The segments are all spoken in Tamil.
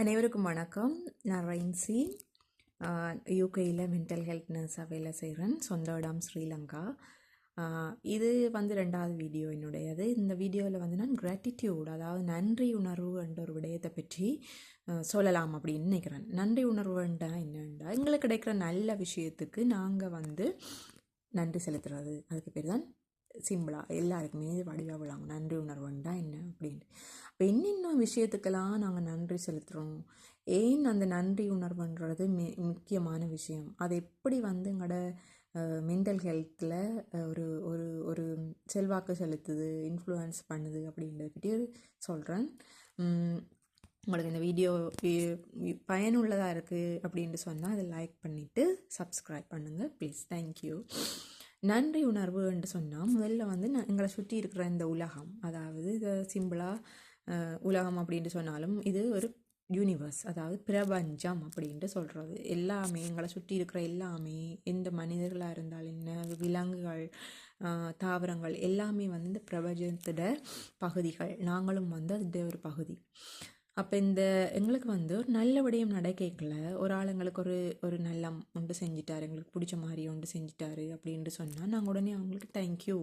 அனைவருக்கும் வணக்கம். நான் ரைன்சி யூகேயில் மென்டல் ஹெல்த் நர்ஸாக வேலை செய்கிறேன் சொந்த இடம் ஸ்ரீலங்கா. இது வந்து ரெண்டாவது வீடியோ என்னுடையது. இந்த வீடியோவில் வந்து நான் கிராட்டிடியூட் அதாவது நன்றி உணர்வு என்ற ஒரு விடயத்தை பற்றி சொல்லலாம் அப்படின்னு நினைக்கிறேன். நன்றி உணர்வுண்டா என்னண்டா எங்களுக்கு கிடைக்கிற நல்ல விஷயத்துக்கு நாங்கள் வந்து நன்றி செலுத்துறது. அதுக்கு பேர் தான் சிம்பிளாக எல்லாருக்குமே வடிவாக விழாங்க நன்றி உணர்வுண்டா என்ன அப்படின்ட்டு அப்போ என்னென்ன விஷயத்துக்கெல்லாம் நாங்கள் நன்றி செலுத்துகிறோம் ஏன் அந்த நன்றி உணர்வுன்றது மி முக்கியமான விஷயம்? அது எப்படி வந்து எங்களோட மென்டல் ஹெல்த்தில் ஒரு ஒரு ஒரு செல்வாக்கு செலுத்துது இன்ஃப்ளூயன்ஸ் பண்ணுது அப்படின்றத பற்றி சொல்கிறேன் உங்களுக்கு இந்த வீடியோ பயனுள்ளதாக இருக்குது அப்படின்ட்டு சொன்னால் அதை லைக் பண்ணிவிட்டு சப்ஸ்கிரைப் பண்ணுங்கள் ப்ளீஸ் தேங்க்யூ நன்றி உணர்வு என்று சொன்னால் முதல்ல வந்து நான் எங்களை சுற்றி இருக்கிற இந்த உலகம் அதாவது இதை சிம்பிளாக உலகம் அப்படின்ட்டு சொன்னாலும் இது ஒரு யூனிவர்ஸ் அதாவது பிரபஞ்சம் அப்படின்ட்டு சொல்கிறது எல்லாமே எங்களை சுற்றி இருக்கிற எல்லாமே எந்த மனிதர்களாக இருந்தால் என்ன விலங்குகள் தாவரங்கள் எல்லாமே வந்து இந்த பிரபஞ்சத்தோட பகுதிகள். நாங்களும் வந்து அதோட ஒரு பகுதி. அப்போ இந்த எங்களுக்கு வந்து ஒரு நல்ல விடயம் நடக்கல ஒரு ஆள் எங்களுக்கு ஒரு ஒரு நல்ல ஒன்று செஞ்சிட்டாரு எங்களுக்கு பிடிச்ச மாதிரி ஒன்று செஞ்சிட்டாரு அப்படின்ட்டு சொன்னால் நாங்கள் உடனே அவங்களுக்கு தேங்க்யூ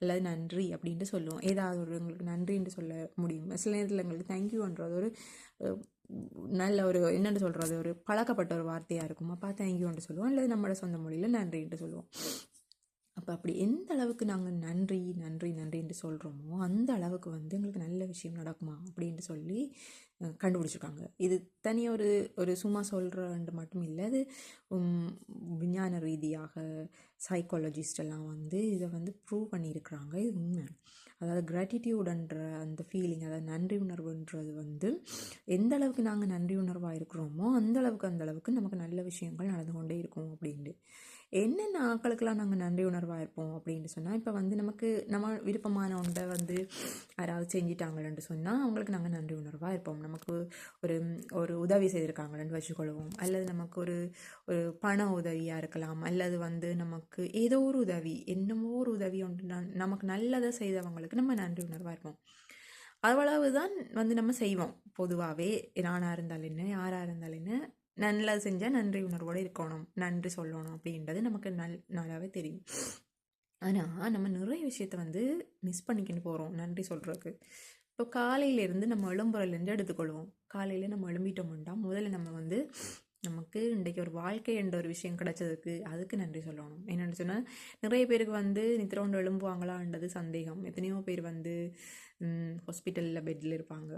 அல்லது நன்றி அப்படின்ட்டு சொல்லுவோம். ஏதாவது ஒரு எங்களுக்கு நன்றின்னு சொல்ல முடியும். சில நேரத்தில் எங்களுக்கு தேங்க்யூன்றது ஒரு நல்ல ஒரு என்னென்னு சொல்கிறது ஒரு பழக்கப்பட்ட ஒரு வார்த்தையாக இருக்கும். அப்பா தேங்க்யூன்ட்டு சொல்லுவோம். அல்லது நம்மளோட சொந்த மொழியில் நன்றின்ட்டு சொல்லுவோம். அப்போ அப்படி எந்த அளவுக்கு நாங்கள் நன்றி நன்றி நன்றின்ட்டு சொல்கிறோமோ அந்த அளவுக்கு வந்து எங்களுக்கு நல்ல விஷயம் நடக்குமா அப்படின்ட்டு சொல்லி கண்டுபிடிச்சிருக்காங்க. இது தனியாக ஒரு ஒரு சும்மா சொல்கிறன்ட்டு மட்டும் இல்லை. அது விஞ்ஞான ரீதியாக சைக்காலஜிஸ்ட் எல்லாம் வந்து இதை வந்து ப்ரூவ் பண்ணியிருக்கிறாங்க. இது உண்மை. அதாவது கிராட்டிடியூடுன்ற அந்த ஃபீலிங் அதாவது நன்றி உணர்வுன்றது வந்து எந்த அளவுக்கு நாங்கள் நன்றி உணர்வாக இருக்கிறோமோ அந்த அளவுக்கு அந்த அளவுக்கு நமக்கு நல்ல விஷயங்கள் நடந்து கொண்டே இருக்கும் அப்படின்ட்டு. என்னென்ன ஆக்களுக்கெல்லாம் நாங்கள் நன்றி உணர்வாக இருப்போம் அப்படின்ட்டு சொன்னால் இப்போ வந்து நமக்கு நம்ம விருப்பமான ஒன்றை வந்து யாராவது செஞ்சிட்டாங்களேன்னு சொன்னால் அவங்களுக்கு நாங்கள் நன்றி உணர்வாக இருப்போம். நமக்கு ஒரு ஒரு உதவி செய்திருக்காங்களேன்னு வச்சுக்கொள்வோம். அல்லது நமக்கு ஒரு ஒரு பண உதவியாக இருக்கலாம். அல்லது வந்து நமக்கு ஏதோ ஒரு உதவி என்னமோ ஒரு உதவி ஒன்று ந- நமக்கு நல்லதை செய்தவங்களுக்கு நம்ம நன்றி உணர்வாக இருப்போம். அவ்வளவு தான் வந்து நம்ம செய்வோம். பொதுவாகவே நானாக இருந்தால் என்ன யாராக இருந்தால் என்ன நல்லா செஞ்சால் நன்றி உணர்வோடு இருக்கணும் நன்றி சொல்லணும் அப்படின்றது நமக்கு நல் நல்லாவே தெரியும். ஆனால் நம்ம நிறைய விஷயத்த வந்து மிஸ் பண்ணிக்கிட்டு போகிறோம் நன்றி சொல்கிறதுக்கு இப்போ காலையிலேருந்து நம்ம எழும்புறதுலேருந்து எடுத்துக்கொள்வோம். காலையில் நம்ம எழும்பிட்டோம்னா முதல்ல நம்ம வந்து நமக்கு இன்றைக்கி ஒரு வாழ்க்கை என்ற ஒரு விஷயம் கிடச்சதுக்கு அதுக்கு நன்றி சொல்லணும். என்னென்னு சொன்னால் நிறைய பேருக்கு வந்து நித்திரோண்டு எழும்புவாங்களான்றது சந்தேகம். எத்தனையோ பேர் வந்து ஹாஸ்பிட்டலில் பெட்டில் இருப்பாங்க.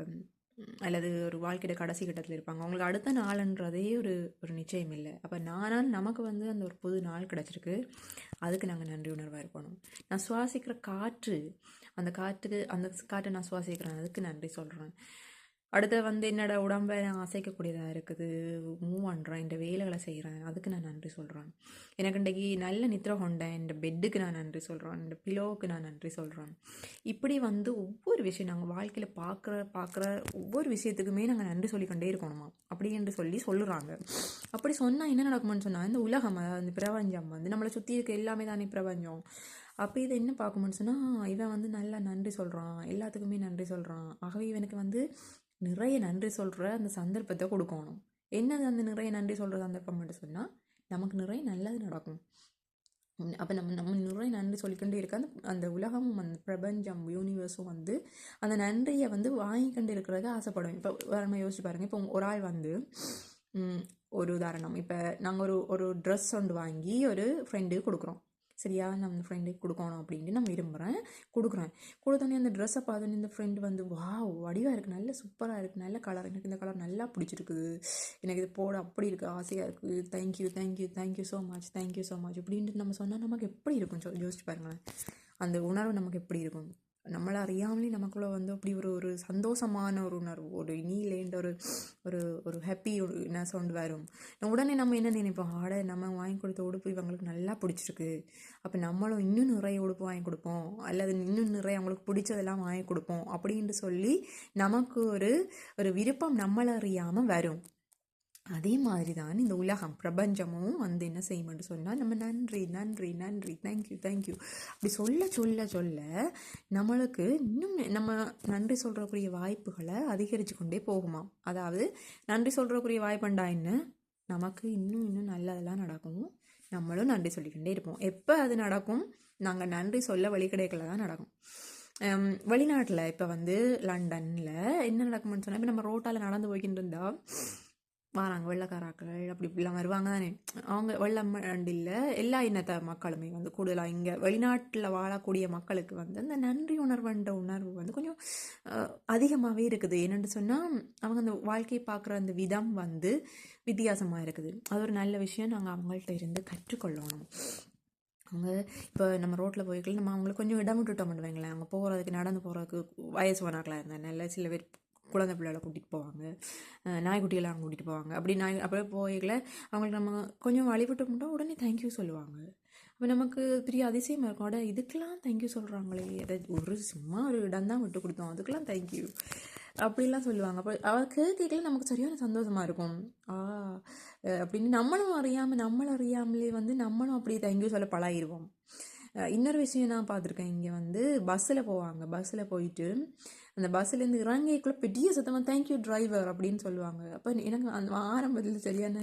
அல்லது ஒரு வாழ்க்கையோட கடைசி கட்டத்தில் இருப்பாங்க. அவங்களுக்கு அடுத்த நாள்ன்றதே ஒரு ஒரு நிச்சயம் இல்லை. அப்போ நானால் நமக்கு வந்து அந்த ஒரு புது நாள் கிடச்சிருக்கு. அதுக்கு நாங்கள் நன்றி உணர்வாக இருக்கணும். நான் சுவாசிக்கிற காற்று அந்த காற்றுக்கு அந்த காற்றை நான் சுவாசிக்கிறேன். அதுக்கு நன்றி சொல்கிறேன் அடுத்து வந்து என்னோட உடம்பை நான் அசைக்கக்கூடியதாக இருக்குது. மூவ் பண்ணுறேன் இந்த வேலைகளை செய்கிறேன் அதுக்கு நான் நன்றி சொல்கிறேன் எனக்கு இன்றைக்கி நல்ல நித்திர கொண்டேன். இந்த பெட்டுக்கு நான் நன்றி சொல்கிறேன் இந்த பிலோவுக்கு நான் நன்றி சொல்கிறேன் இப்படி வந்து ஒவ்வொரு விஷயம் நாங்கள் வாழ்க்கையில் பார்க்குற பார்க்குற ஒவ்வொரு விஷயத்துக்குமே நாங்கள் நன்றி சொல்லிக்கொண்டே இருக்கணுமா? அப்படி என்று சொல்லி சொல்லுறாங்க. அப்படி சொன்னால் என்ன நடக்கும்னு சொன்னால் இந்த உலகம் அதாவது இந்த பிரபஞ்சம் வந்து நம்மளை சுற்றி இருக்க எல்லாமே தானே பிரபஞ்சம். அப்போ இதை என்ன பார்க்கணும்னு சொன்னால் இவன் வந்து நல்லா நன்றி சொல்கிறான் எல்லாத்துக்குமே நன்றி சொல்கிறான் ஆகவே இவனுக்கு வந்து நிறைய நன்றி சொல்கிற அந்த சந்தர்ப்பத்தை கொடுக்கணும். என்னது அந்த நிறைய நன்றி சொல்கிற சந்தர்ப்பம் மட்டும் சொன்னால் நமக்கு நிறைய நல்லது நடக்கும். அப்போ நம்ம நம்ம நிறைய நன்றி சொல்லிக்கொண்டே இருக்க அந்த அந்த உலகமும் அந்த பிரபஞ்சம் யூனிவர்ஸும் வந்து அந்த நன்றியை வந்து வாங்கிக்கொண்டு இருக்கிறதுக்கு ஆசைப்படும். இப்போ நம்ம யோசிச்சு பாருங்கள் இப்போ ஒரு ஆள் வந்து ஒரு உதாரணம். இப்போ நாங்கள் ஒரு ஒரு ட்ரெஸ் ஒன்று வாங்கி ஒரு ஃப்ரெண்டுக்கு கொடுக்குறோம். சரியா நம்ம ஃப்ரெண்டுக்கு கொடுக்கணும் அப்படின்ட்டு நான் விரும்புகிறேன் கொடுக்குறேன். கொடுத்தோன்னே அந்த ட்ரெஸ்ஸை பார்த்தோன்னே இந்த ஃப்ரெண்டு வந்து வா வடிவாக இருக்குது நல்ல சூப்பராக இருக்குது நல்ல கலர் எனக்கு இந்த கலர் நல்லா பிடிச்சிருக்குது. எனக்கு இது போட. அப்படி இருக்குது ஆசையாக இருக்குது thank you thank you thank you so much thank you so much இப்படின்ட்டு நம்ம சொன்னால் நமக்கு எப்படி இருக்கும் சொ- யோசிச்சு பாருங்களேன். அந்த உணர்வு நமக்கு எப்படி இருக்கும்? நம்மளை அறியாமலே நமக்குள்ளே வந்து அப்படி ஒரு ஒரு சந்தோஷமான ஒரு உணர்வு ஒரு இனியிலேன்ற ஒரு ஒரு ஒரு ஹாப்பி என்ன சவுண்ட் வரும். உடனே நம்ம என்ன நினைப்போம்? ஆட நம்ம வாங்கி கொடுத்த உடுப்பு இவங்களுக்கு நல்லா பிடிச்சிருக்கு. அப்போ நம்மளும் இன்னும் நிறைய உடுப்பு வாங்கி கொடுப்போம். அல்லது இன்னும் நிறைய அவங்களுக்கு பிடிச்சதெல்லாம் வாங்கி கொடுப்போம். அப்படின்ட்டு சொல்லி நமக்கு ஒரு ஒரு விருப்பம் நம்மளை அறியாமல் வரும். அதே மாதிரி தான் இந்த உலகம் பிரபஞ்சமும் வந்து என்ன செய்யும்னு சொன்னால் நம்ம நன்றி நன்றி நன்றி தேங்க்யூ தேங்க்யூ அப்படி சொல்ல சொல்ல சொல்ல நம்மளுக்கு இன்னும் நம்ம நன்றி சொல்கிறக்குரிய வாய்ப்புகளை அதிகரித்து கொண்டே போகுமாம் அதாவது நன்றி சொல்கிறக்குரிய வாய்ப்புண்டா என்ன? நமக்கு இன்னும் இன்னும் நல்லதெல்லாம் நடக்கும். நம்மளும் நன்றி சொல்லிக்கிட்டே இருப்போம். எப்போ அது நடக்கும்? நாங்கள் நன்றி சொல்ல வழி கிடைக்கல தான் நடக்கும். வெளிநாட்டில் இப்போ வந்து லண்டனில் என்ன நடக்கும்னு சொன்னால் இப்போ நம்ம ரோட்டால் நடந்து போய்கிட்டு இருந்தால் வராங்க வெள்ளக்காராக்கள் அப்படி இப்படிலாம் வருவாங்க தானே அவங்க வெள்ளம் இல்லை எல்லா இனத்த மக்களுமே வந்து கூடுதலாக இங்கே வெளிநாட்டில் வாழக்கூடிய மக்களுக்கு வந்து அந்த நன்றி உணர்வுன்ற உணர்வு வந்து கொஞ்சம் அதிகமாகவே இருக்குது. என்னென்னு சொன்னால் அவங்க அந்த வாழ்க்கையை பார்க்குற அந்த விதம் வந்து வித்தியாசமாக இருக்குது. அது ஒரு நல்ல விஷயம். நாங்கள் அவங்கள்ட்ட இருந்து கற்றுக்கொள்ளணும். அவங்க இப்போ நம்ம ரோட்டில் போய்க்கலாம் நம்ம அவங்களுக்கு கொஞ்சம் இடம் விட்டுட்டோம் பண்ணுவாங்களேன் அவங்க போகிறதுக்கு நடந்து போகிறதுக்கு வயசு வனாக்களாக இருந்தால் நல்ல சில பேர் குழந்தை பிள்ளைகளை கூட்டிகிட்டு போவாங்க. நாய்க்குட்டியெல்லாம் கூட்டிகிட்டு போவாங்க. அப்படி நாய் அப்படியே போய்களை அவங்களுக்கு நம்ம கொஞ்சம் வழிபட்டு மட்டும் உடனே தேங்க்யூ சொல்லுவாங்க. அப்போ நமக்கு பெரிய அதிசயமாக இருக்கும். அட இதுக்கெல்லாம் தேங்க்யூ சொல்கிறாங்களே அதை ஒரு சும்மா ஒரு இடம் தான் விட்டு கொடுத்தோம். அதுக்கெல்லாம் தேங்க்யூ அப்படிலாம் சொல்லுவாங்க. அப்போ அவள் கேட்கல நமக்கு சரியான சந்தோஷமாக இருக்கும். ஆ அப்படின்னு நம்மளும் அறியாமல் நம்மளும் அறியாமலே வந்து நம்மளும் அப்படி தேங்க்யூ சொல்ல பழகிடுவோம் இன்னொரு விஷயம் நான் பார்த்துருக்கேன். இங்கே வந்து பஸ்ஸில் போவாங்க. பஸ்ஸில் போயிட்டு அந்த பஸ்ஸுலேருந்து இறங்கிக்குள்ளே பெரிய சத்தமாக தேங்க்யூ டிரைவர் அப்படின்னு சொல்லுவாங்க. அப்போ எனக்கு அந்த ஆரம்பத்தில் சரியான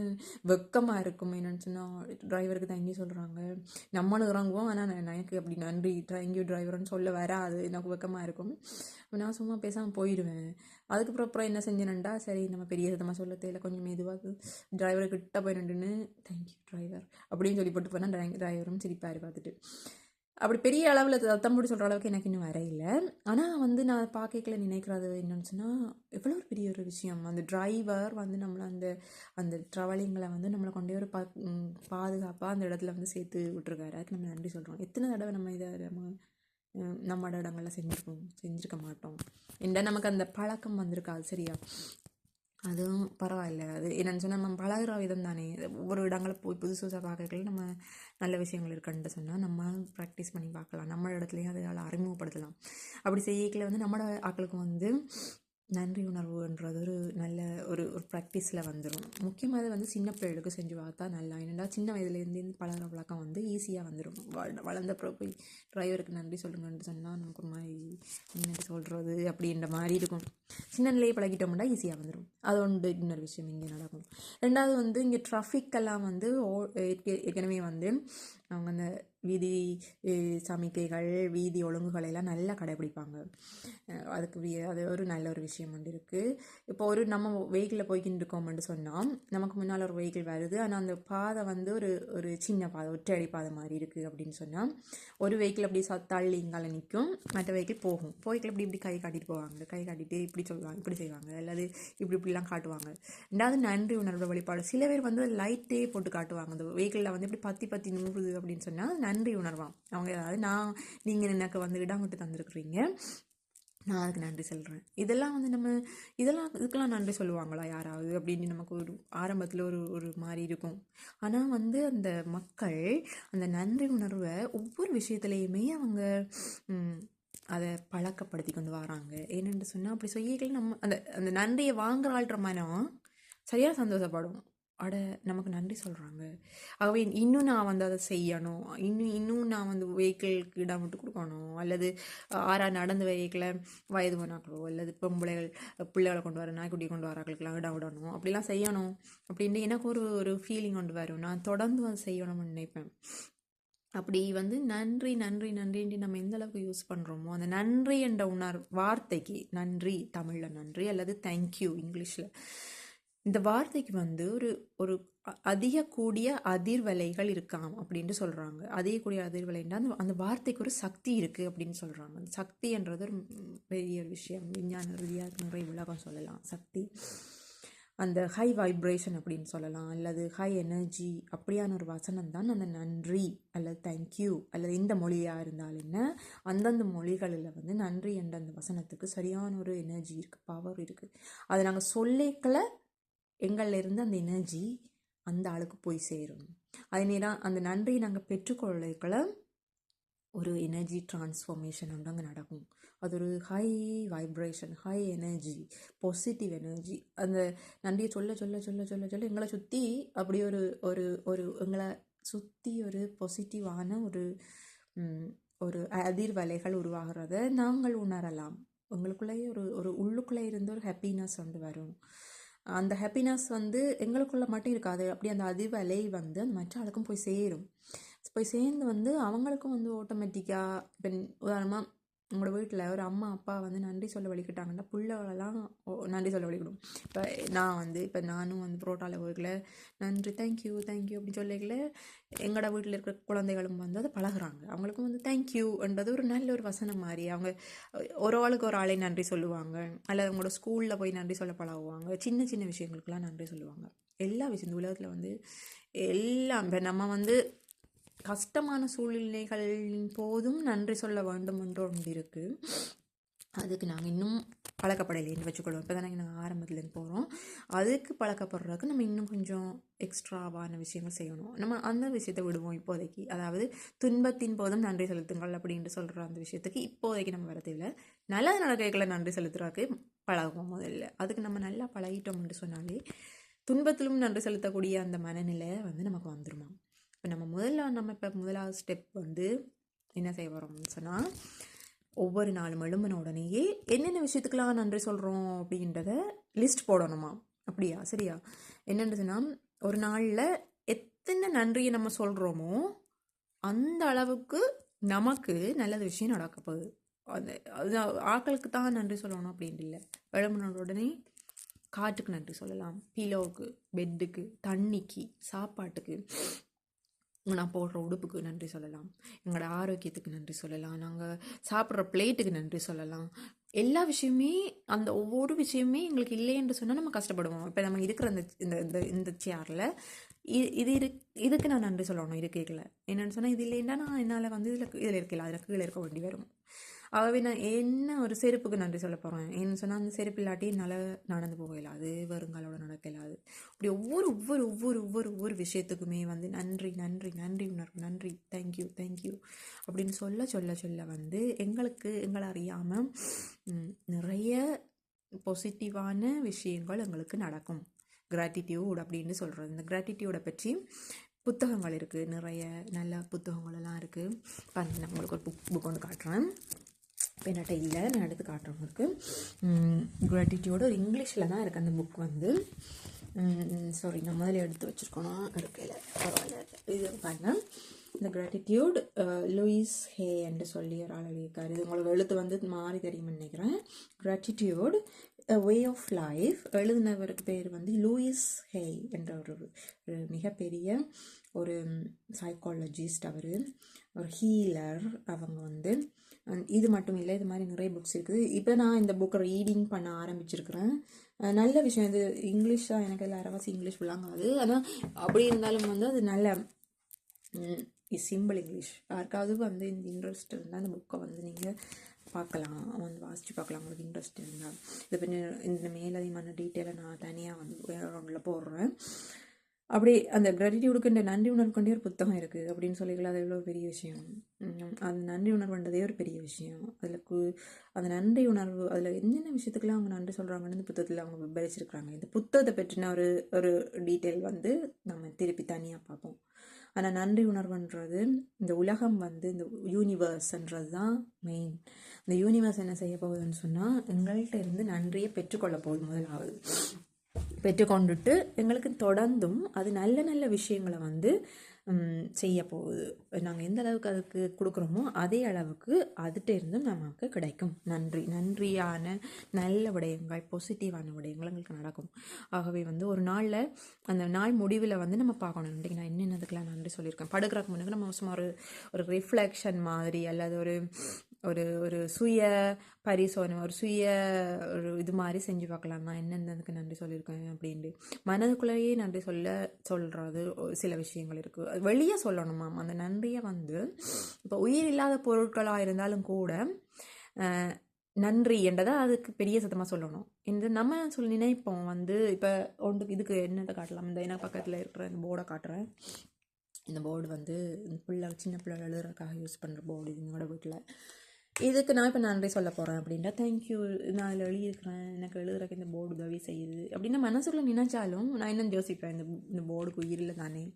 வெக்கமாக இருக்கும் என்னென்னு சொன்னால் டிரைவருக்கு தேங்க்யூ சொல்கிறாங்க நம்மளும் இறங்குவோம். ஆனால் எனக்கு அப்படி நன்றி. தேங்க்யூ டிரைவர்னு சொல்ல வராது. எனக்கு வெக்கமாக இருக்கும். நான் சும்மா பேசாமல் போயிடுவேன் அதுக்கப்புறம் அப்புறம் என்ன செஞ்சேன்டா சரி நம்ம பெரிய சத்தமாக சொல்ல தேவையில்ல கொஞ்சம் மெதுவாக டிரைவர்கிட்ட போய் நின்றுன்னு தேங்க்யூ டிரைவர் அப்படின்னு சொல்லி போட்டு போனால் டிரைவரும் சிரிப்பார் பார்த்துட்டு. அப்படி பெரிய அளவில் தத்தம் சொல்கிற அளவுக்கு எனக்கு இன்னும் வரையில. ஆனால் வந்து நான் பார்க்கல நினைக்கிறது என்னென்னு சொன்னால் எவ்வளோ ஒரு பெரிய ஒரு விஷயம். அந்த டிரைவர் வந்து நம்மளை அந்த அந்த ட்ராவலிங்கில் வந்து நம்மளை கொண்டே ஒரு பா பாதுகாப்பாக அந்த இடத்துல வந்து சேர்த்து விட்டுருக்காரு. அதுக்கு நம்ம நன்றி சொல்கிறோம் எத்தனை தடவை நம்ம இதை நம்ம நம்ம இடங்களில் செஞ்சுருக்கோம் செஞ்சுருக்க மாட்டோம். என்ன நமக்கு அந்த பழக்கம் வந்திருக்காது சரியா? அதுவும் பரவாயில்ல. அது என்னென்னு சொன்னால் நம்ம பழகிற விதம் தானே. ஒவ்வொரு இடங்களில் போய் புதுசு புதுசாக பார்க்கறதுல நம்ம நல்ல விஷயங்கள் இருக்குன்ட்டு சொன்னால் நம்ம ப்ராக்டிஸ் பண்ணி பார்க்கலாம். நம்ம இடத்துலையும் அதை அறிமுகப்படுத்தலாம். அப்படி செய்யக்கில் வந்து நம்மளோட ஆக்களுக்கும் வந்து நன்றி உணர்வுன்றது ஒரு நல்ல ஒரு ஒரு ப்ராக்டிஸில் வந்துடும் முக்கியமாக அதை வந்து சின்ன பிள்ளைகளுக்கு செஞ்சு பார்த்தா நல்லா. என்னென்னா சின்ன வயதுலேருந்து பழகிற பழக்கம் வந்து ஈஸியாக வந்துடும் வளர்ந்தப்புறம் போய் டிரைவருக்கு நன்றி சொல்லுங்கன்னு சொன்னால் நமக்கு ஒரு மாதிரி என்ன சொல்கிறது அப்படின்ற மாதிரி இருக்கும். சின்ன நிலையை பழகிட்டோம்னா ஈஸியாக வந்துடும் அது ஒன்று. இன்னொரு விஷயம் இங்கே நடக்கும். ரெண்டாவது வந்து இங்கே ட்ராஃபிக்கெல்லாம் வந்து ஏற்கனவே வந்து அவங்க அந்த வீதி சமிக்கைகள் வீதி ஒழுங்குகளை எல்லாம் நல்லா கடைபிடிப்பாங்க. அதுக்கு அது ஒரு நல்ல ஒரு விஷயம் வந்து இருக்குது இப்போ ஒரு நம்ம வெஹிக்கிளில் போய்கிட்டு இருக்கோம்னு சொன்னால் நமக்கு முன்னால் ஒரு வெஹிக்கிள் வருது. ஆனால் அந்த பாதை வந்து ஒரு ஒரு சின்ன பாதை ஒற்றடி பாதை மாதிரி இருக்குது அப்படின்னு சொன்னால் ஒரு வெஹிக்கிள் அப்படி ச தள்ளி இங்கால நிற்கும் மற்ற வெஹிக்கிள் போகும். போய்க்கில் இப்படி இப்படி கை காட்டிட்டு போவாங்க. கை காட்டிட்டு இப்படி சொல்லுவாங்க இப்படி செய்வாங்க. அல்லது இப்படி இப்படிலாம் காட்டுவாங்க. ரெண்டாவது நன்றி உணர்வு வழிபாடு. சில பேர் வந்து லைட்டே போட்டு காட்டுவாங்க. அந்த வெஹிக்கிளில் வந்து இப்படி பத்தி பத்தி நூறுது அப்படின்னு சொன்னால் நன்றி உணர்வான் அவங்க அதாவது நான் நீங்கள் எனக்கு வந்து இடம் தந்துருக்குறீங்க. நான் அதுக்கு நன்றி சொல்கிறேன் இதெல்லாம் வந்து நம்ம இதெல்லாம் இதுக்கெல்லாம் நன்றி சொல்லுவாங்களா யாராவது? அப்படின்னு நமக்கு ஒரு ஆரம்பத்தில் ஒரு ஒரு மாதிரி இருக்கும். ஆனால் வந்து அந்த மக்கள் அந்த நன்றி உணர்வை ஒவ்வொரு விஷயத்துலேயுமே அவங்க அதை பழக்கப்படுத்தி கொண்டு வராங்க. ஏனென்று சொன்னால் அப்படி செய்யல நம்ம அந்த அந்த நன்றியை வாங்குறாள்ற மனம் சரியாக சந்தோஷப்படும் அட நமக்கு நன்றி சொல்கிறாங்க ஆகவே இன்னும் நான் வந்து அதை செய்யணும். இன்னும் இன்னும் நான் வந்து வெஹிக்கிளுக்கு இடம் விட்டு கொடுக்கணும். அல்லது ஆறா நடந்து வெஹிக்கிளை வயது போனாக்களோ அல்லது பொம்பளைகள் பிள்ளைகளை கொண்டு வர நாய்க்குட்டியை கொண்டு வராக்களுக்கெல்லாம் இடம் விடணும். அப்படிலாம் செய்யணும். அப்படின்ட்டு எனக்கு ஒரு ஒரு ஃபீலிங் கொண்டு வரும் நான் தொடர்ந்து அதை செய்யணும்னு நினைப்பேன். அப்படி வந்து நன்றி நன்றி நன்றின்ட்டு நம்ம எந்த அளவுக்கு யூஸ் பண்ணுறோமோ அந்த நன்றி என்ற உணர் வார்த்தைக்கு நன்றி தமிழில் நன்றி அல்லது தேங்க்யூ இங்கிலீஷில். இந்த வார்த்தைக்கு வந்து ஒரு ஒரு அதிக கூடிய அதிர்வலைகள் இருக்காம் அப்படின்ட்டு சொல்கிறாங்க அதிக கூடிய அதிர்வலைன்னா அந்த அந்த வார்த்தைக்கு ஒரு சக்தி இருக்குது அப்படின்னு சொல்கிறாங்க அந்த சக்தின்றது ஒரு பெரிய ஒரு விஷயம். விஞ்ஞான ரீதியாக நிறைய உலகம் சொல்லலாம். சக்தி. அந்த ஹை வைப்ரேஷன் அப்படின்னு சொல்லலாம். அல்லது ஹை எனர்ஜி அப்படியான ஒரு வசனம் தான் அந்த நன்றி அல்லது தேங்க்யூ அல்லது இந்த மொழியாக இருந்தால் என்ன அந்தந்த மொழிகளில் வந்து நன்றி என்ற அந்த வசனத்துக்கு சரியான ஒரு எனர்ஜி இருக்குது பவர் இருக்குது அதை நாங்கள் சொல்லிக்கல எங்களிலிருந்து அந்த எனர்ஜி அந்த ஆளுக்கு போய் சேரும். அதே நேரம் அந்த நன்றியை நாங்கள் பெற்றுக்கொள்ளக்குள்ள ஒரு எனர்ஜி டிரான்ஸ்ஃபர்மேஷன் வந்து அங்கே நடக்கும். அது ஒரு high vibration high energy positive energy அந்த நன்றியை சொல்ல சொல்ல சொல்ல சொல்ல சொல்ல எங்களை சுற்றி அப்படி ஒரு ஒரு ஒரு எங்களை சுற்றி ஒரு பாசிட்டிவான ஒரு ஒரு அதிர்வலைகள் உருவாகிறத நாங்கள் உணரலாம். எங்களுக்குள்ளேயே ஒரு ஒரு உள்ளுக்குள்ளே இருந்து ஒரு ஹாப்பினஸ் வந்து வரும். அந்த ஹாப்பினஸ் வந்து எங்களுக்குள்ளே மட்டும் இருக்காது. அப்படி அந்த அதிர்வலை வந்து அந்த மற்ற ஆளுக்கும் போய் சேரும். போய் சேர்ந்து வந்து அவங்களுக்கும் வந்து ஆட்டோமேட்டிக்காக இப்போ உதாரணமாக உங்களோட வீட்டில் ஒரு அம்மா அப்பா வந்து நன்றி சொல்ல வலிக்கிட்டாங்கன்னா பிள்ளைகளெல்லாம் ஓ- நன்றி சொல்ல வலிக்கணும் இப்போ நான் வந்து இப்போ நானும் வந்து புரோட்டாவில் ஒர்க்கில் நன்றி தேங்க்யூ தேங்க்யூ அப்படின்னு சொல்லிக்கல எங்களோட வீட்டில் இருக்கிற குழந்தைகளும் வந்து அதை பழகுறாங்க. அவங்களுக்கும் வந்து தேங்க்யூன்றது ஒரு நல்ல ஒரு வசனம் மாதிரி. அவங்க ஒரு ஆளுக்கு ஒரு ஆளை நன்றி சொல்லுவாங்க. அல்லது அவங்களோட ஸ்கூலில் போய் நன்றி சொல்ல பழகுவாங்க. சின்ன சின்ன விஷயங்களுக்கெல்லாம் நன்றி சொல்லுவாங்க. எல்லா விஷயம் இந்த உலகத்தில் வந்து எல்லாம் இப்போ நம்ம வந்து கஷ்டமான சூழ்நிலைகளின் போதும் நன்றி சொல்ல வேண்டும் என்று ஒன்று இருக்குது அதுக்கு நாங்கள் இன்னும் பழக்கப்படலைன்னு வச்சுக்கொள்வோம். இப்போ தானே நாங்கள் ஆரம்பத்துலேருந்து போகிறோம் அதுக்கு பழக்கப்படுறதுக்கு நம்ம இன்னும் கொஞ்சம் எக்ஸ்ட்ராவான விஷயங்கள் செய்யணும். நம்ம அந்த விஷயத்தை விடுவோம் இப்போதைக்கு. அதாவது துன்பத்தின் போதும் நன்றி செலுத்துங்கள் அப்படின்ட்டு சொல்கிற அந்த விஷயத்துக்கு இப்போதைக்கு நம்ம வரதில்லை நல்லது நடக்கைகளை நன்றி செலுத்துறதுக்கு பழகுவோம் முதல்ல. அதுக்கு நம்ம நல்லா பழகிட்டோம்னு சொன்னாலே துன்பத்திலும் நன்றி செலுத்தக்கூடிய அந்த மனநிலை வந்து நமக்கு வந்துருமா? இப்போ நம்ம முதல்ல நம்ம இப்போ முதலாவது ஸ்டெப் வந்து என்ன செய்ய போகிறோம்னு சொன்னால் ஒவ்வொரு நாளும் எழும்பின உடனேயே என்னென்ன விஷயத்துக்கெல்லாம் நன்றி சொல்கிறோம் அப்படின்றத லிஸ்ட் போடணுமா? அப்படியா? சரியா? என்னென்னு சொன்னால் ஒரு நாளில் எத்தனை நன்றியை நம்ம சொல்கிறோமோ அந்த அளவுக்கு நமக்கு நல்லது விஷயம் நடக்க போகுது. அந்த அது ஆக்களுக்கு தான் நன்றி சொல்லணும் அப்படின்ட்டு இல்லை. எழும்பின உடனே காட்டுக்கு நன்றி சொல்லலாம். பீலோவுக்கு பெட்டுக்கு தண்ணிக்கு சாப்பாட்டுக்கு. நான் போடுற உடுப்புக்கு நன்றி சொல்லலாம். எங்களோட ஆரோக்கியத்துக்கு நன்றி சொல்லலாம். நாங்கள் சாப்பிட்ற பிளேட்டுக்கு நன்றி சொல்லலாம். எல்லா விஷயமே அந்த ஒவ்வொரு விஷயமே எங்களுக்கு இல்லை என்று சொன்னால் நம்ம கஷ்டப்படுவோம். இப்போ நம்ம இருக்கிற அந்த இந்த இந்த இந்த சேரில் இது இரு இதுக்கு நான் நன்றி சொல்லணும் இது என்னென்னு சொன்னால் இது இல்லைன்னா நான் என்னால் வந்து இதில் இதில் இருக்கல அதில் கீழே இருக்க வேண்டி வரும். ஆகவே நான் என்ன ஒரு செருப்புக்கு நன்றி சொல்ல போகிறேன் ஏன்னு சொன்னால் அந்த செருப்பு இல்லாட்டி என்னால் நடந்து போக இயலாது வருங்காலோட நடக்க இயலாது. இப்படி ஒவ்வொரு ஒவ்வொரு ஒவ்வொரு ஒவ்வொரு ஒவ்வொரு விஷயத்துக்குமே வந்து நன்றி நன்றி நன்றி உணர்வு நன்றி தேங்க்யூ தேங்க்யூ அப்படின்னு சொல்ல சொல்ல சொல்ல வந்து எங்களுக்கு எங்களை அறியாமல் நிறைய பாசிட்டிவான விஷயங்கள் எங்களுக்கு நடக்கும். கிராட்டிடியூட் அப்படின்னு சொல்கிறது இந்த கிராட்டிடியூடை பற்றி புத்தகங்கள் இருக்குது நிறைய நல்ல புத்தகங்கள் எல்லாம் இருக்குது பாருங்க நான் உங்களுக்கு ஒரு புக் புக் ஒன்று காட்டுறேன். இப்போ என்கிட்ட இல்லை நான் எடுத்து காட்டுறேன் உங்களுக்கு கிராட்டிடியூடு ஒரு இங்கிலீஷில் தான் இருக்குது அந்த புக் வந்து. சாரி நான் முதல்ல எடுத்து வச்சுருக்கணும் எடுக்கல பரவாயில்ல. இது பாருங்க. இந்த கிராட்டிடியூட் லூயிஸ் ஹே என்று சொல்லி ஒரு ஆள் எழுதியிருக்காரு. இது உங்களுக்கு எழுத்து வந்து மாறி தெரியும்னு நினைக்கிறேன். கிராட்டிடியூட் வே ஆஃப் லைஃப் எழுதினவருக்கு பேர் வந்து லூயிஸ் ஹே என்ற ஒரு ஒரு மிகப்பெரிய ஒரு சைக்காலஜிஸ்ட் அவர். ஒரு ஹீலர் அவங்க வந்து இது மட்டும் இல்லை இது மாதிரி நிறைய புக்ஸ் இருக்குது. இப்போ நான் இந்த புக்கை ரீடிங் பண்ண ஆரம்பிச்சிருக்கிறேன். நல்ல விஷயம் இது இங்கிலீஷ் தான் எனக்கு எல்லாம் அரவாசி இங்கிலீஷ் விளாங்காது ஆனால் அப்படி இருந்தாலும் வந்து அது நல்ல சிம்பிள் இங்கிலீஷ் யாருக்காவது வந்து இந்த இன்ட்ரெஸ்ட் இருந்தால் அந்த புக்கை வந்து நீங்கள் பார்க்கலாம். வந்து வாசித்து பார்க்கலாம். உங்களுக்கு இன்ட்ரெஸ்ட் இருந்தால் இது பண்ணி இந்த மேலதிகமான டீட்டெயிலை நான் தனியாக வந்து போடுறேன். அப்படி அந்த கிராட்டிடியூடுக்குன்ற நன்றி உணர்வு கொண்டே ஒரு புத்தகம் இருக்குது அப்படின்னு சொல்லிக்கலாம். அது எவ்வளோ பெரிய விஷயம்? அந்த நன்றி உணர்வுன்றதே ஒரு பெரிய விஷயம். அதில் கு அந்த நன்றி உணர்வு அதில் என்னென்ன விஷயத்துக்குலாம் அவங்க நன்றி சொல்கிறாங்கன்னு இந்த புத்தகத்தில் அவங்க விபரிச்சிருக்கிறாங்க இந்த புத்தகத்தை பற்றின ஒரு ஒரு டீட்டெயில் வந்து நம்ம திருப்பி தனியாக பார்ப்போம். ஆனால் நன்றி உணர்வுன்றது இந்த உலகம் வந்து இந்த யூனிவர்ஸ்ன்றது தான் மெயின் இந்த யூனிவர்ஸ் என்ன செய்ய போகுதுன்னு சொன்னால் எங்கள்கிட்ட இருந்து நன்றியை பெற்றுக்கொள்ள போகுது முதலாவது. பெற்றுக்கொண்டுட்டு எங்களுக்கு தொடர்ந்தும் அது நல்ல நல்ல விஷயங்களை வந்து செய்ய போகுது. நாங்கள் எந்த அளவுக்கு அதுக்கு கொடுக்குறோமோ அதே அளவுக்கு அதுகிட்ட இருந்தும் நமக்கு கிடைக்கும். நன்றி. நன்றியான நல்ல விடயங்கள் பாசிட்டிவான விடயங்கள் எங்களுக்கு நடக்கும். ஆகவே வந்து ஒரு நாளில் அந்த நாள் முடிவில் வந்து நம்ம பார்க்கணும். நன்றி நான் என்னென்னதுக்கெல்லாம் நன்றி சொல்லியிருக்கேன். படுக்கிறதுக்கு முன்னாடி நம்ம சும்மா ஒரு ஒரு ரிஃப்ளெக்ஷன் மாதிரி அல்லது ஒரு ஒரு ஒரு சுய பரிசோதனை ஒரு சுய ஒரு இது மாதிரி செஞ்சு பார்க்கலாம். நான் என்னென்னதுக்கு நன்றி சொல்லியிருக்கேன் அப்படின்ட்டு. மனதுக்குள்ளேயே நன்றி சொல்ல சொல்கிறது சில விஷயங்கள் இருக்குது அது வெளியே சொல்லணுமாம் அந்த நன்றியை வந்து இப்போ உயிர் இல்லாத பொருட்களாக இருந்தாலும் கூட நன்றி என்றதை அதுக்கு பெரிய சத்தமாக சொல்லணும். இந்த நம்ம சொல்லி நினைப்போம் வந்து இப்போ ஒன்றுக்கு இதுக்கு என்னத்தை காட்டலாம்? இந்த எனக்கு பக்கத்தில் இருக்கிற இந்த போர்டை காட்டுறேன். இந்த போர்டு வந்து இந்த பிள்ளை சின்ன பிள்ளை எழுதுறதுக்காக யூஸ் பண்ணுற போர்டு இது எங்களோட வீட்டில் இதுக்கு நான் இப்போ நன்றி சொல்ல போகிறேன் அப்படின்ட்டா தேங்க்யூ நான் இதில் எழுதியிருக்கிறேன். எனக்கு எழுதுறக்கு இந்த போர்டு உதவி செய்யுது. அப்படின்னு மனசுக்குள்ளே நினைச்சாலும் நான் இன்னும் யோசிப்பேன் இந்த இந்த போர்டுக்கு உயிரில் தானே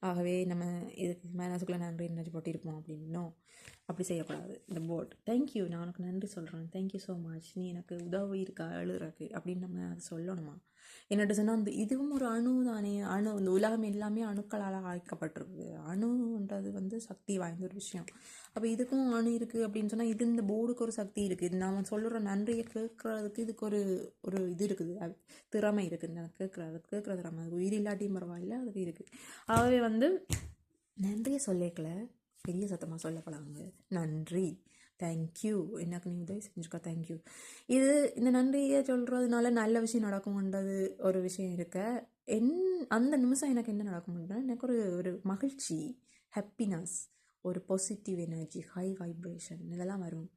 ஆகவே நம்ம இதுக்கு மனசுக்குள்ளே நன்றி நினச்சி போட்டிருப்போம். அப்படின்னும். அப்படி செய்யக்கூடாது. இந்த போர்டு தேங்க்யூ நான் உனக்கு நன்றி சொல்கிறேன் தேங்க்யூ ஸோ மச் நீ எனக்கு உதவி இருக்கா எழுதுறக்கு அப்படின்னு நம்ம அதை சொல்லணுமா? என்னட்டு சொன்னால் அந்த இதுவும் ஒரு அணு தானே. அணு இந்த உலகம் எல்லாமே அணுக்களால் ஆய்க்கப்பட்டிருக்கு அணுன்றது வந்து சக்தி வாய்ந்த ஒரு விஷயம். அப்போ இதுக்கும் அணு இருக்குது அப்படின்னு சொன்னால் இது இந்த போர்டுக்கு ஒரு சக்தி இருக்குது இது நாம் சொல்லுற நன்றியை கேட்குறதுக்கு இதுக்கு ஒரு ஒரு இது இருக்குது. திறமை இருக்குது. நான் கேட்குறது கேட்குற திறமை உயிர் இல்லாட்டியும் பரவாயில்ல அதுக்கு இருக்குது ஆகவே வந்து நன்றியை சொல்லிக்கல பெரிய சத்தமாக சொல்லப்படாங்க நன்றி. தேங்க்யூ எனக்கு நீ உதவி செஞ்சுருக்கா தேங்க்யூ இது இந்த நன்றியை சொல்கிறதுனால நல்ல விஷயம் நடக்கும்ன்றது ஒரு விஷயம் இருக்க. என் அந்த நிமிஷம் எனக்கு என்ன நடக்கும்ன்றா எனக்கு ஒரு ஒரு மகிழ்ச்சி ஹாப்பினஸ் ஒரு பாசிட்டிவ் எனர்ஜி ஹை வைப்ரேஷன் இதெல்லாம் வரும்.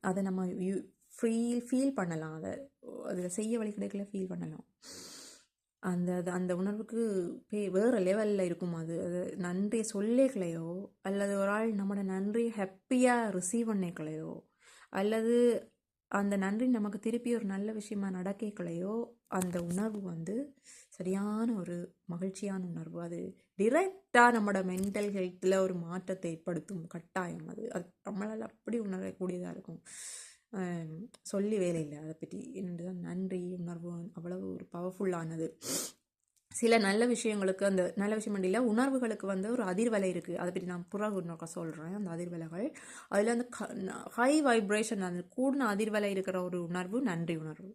அதை நம்ம யூ ஃபீல் ஃபீல் பண்ணலாம். அதை அதில் செய்ய வழி கிடைக்கல ஃபீல் பண்ணலாம். அந்த அது அந்த உணர்வுக்கு பே வேறு லெவலில் இருக்கும் அது. அது நன்றியை சொல்லிக்கலையோ அல்லது ஒரு ஆள் நம்மளோட நன்றியை ஹாப்பியாக ரிசீவ் பண்ணிக்கலையோ அல்லது அந்த நன்றி நமக்கு திருப்பி ஒரு நல்ல விஷயமா நடக்கலையோ அந்த உணர்வு வந்து சரியான ஒரு மகிழ்ச்சியான உணர்வு. அது டிரெக்டாக நம்மளோட மென்டல் ஹெல்த்தில் ஒரு மாற்றத்தை ஏற்படுத்தும் கட்டாயம் அது. அது நம்மளால் அப்படி உணரக்கூடியதாக இருக்கும். சொல்லி வேலை இல்லை. அதை பற்றி என்னது நன்றி உணர்வு அவ்வளவு ஒரு பவர்ஃபுல்லானது சில நல்ல விஷயங்களுக்கு அந்த நல்ல விஷயம் இல்லை உணர்வுகளுக்கு வந்து ஒரு அதிர்வலை இருக்குது அதை பற்றி நான் புறகு நோக்க சொல்கிறேன் அந்த அதிர்வலைகள். அதில் அந்த ஹை வைப்ரேஷன் அந்த கூடின அதிர்வலை இருக்கிற ஒரு உணர்வு நன்றி உணர்வு.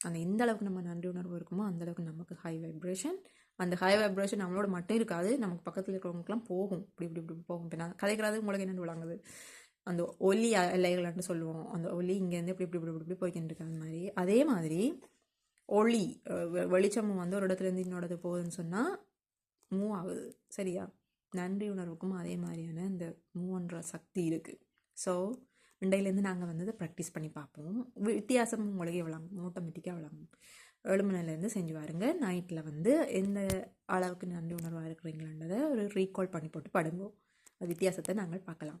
அந்த எந்த அளவுக்கு நம்ம நன்றி உணர்வு இருக்குமோ அந்த அளவுக்கு நமக்கு ஹை வைப்ரேஷன் அந்த ஹை வைப்ரேஷன் நம்மளோட மட்டும் இருக்காது. நமக்கு பக்கத்தில் இருக்கிறவங்களுக்குலாம் போகும். இப்படி இப்படி இப்படி போகும். இப்போ நான் கதைக்கிறது உங்களுக்கு என்னென்னு விளங்குது. அந்த ஒலி அலைகள்னு சொல்லுவோம். அந்த ஒலி இங்கேருந்து இப்படி இப்படி இப்படி இப்படி போய்கிட்டு இருக்கிற மாதிரி. அதே மாதிரி ஒளி வெளிச்சமும் வந்து ஒரு இடத்துலேருந்து இன்னொரு போகுதுன்னு சொன்னால் மூவ் ஆகுது. சரியா? நன்றி உணர்வுக்கும் அதே மாதிரியான இந்த மூவ்ன்ற சக்தி இருக்குது ஸோ இண்டையிலேருந்து நாங்கள் வந்து அதை ப்ராக்டிஸ் பண்ணி பார்ப்போம். வித்தியாசம் உங்களுக்கு விளங்கும் ஆட்டோமேட்டிக்காக விளங்கும் ஏழு மணிலேருந்து செஞ்சு பாருங்க. நைட்டில் வந்து எந்த அளவுக்கு நன்றி உணர்வாக இருக்கிறீங்களன்றதை ஒரு ரீகால் பண்ணி போட்டு படுங்கோ. வித்தியாசத்தை நாங்கள் பார்க்கலாம்.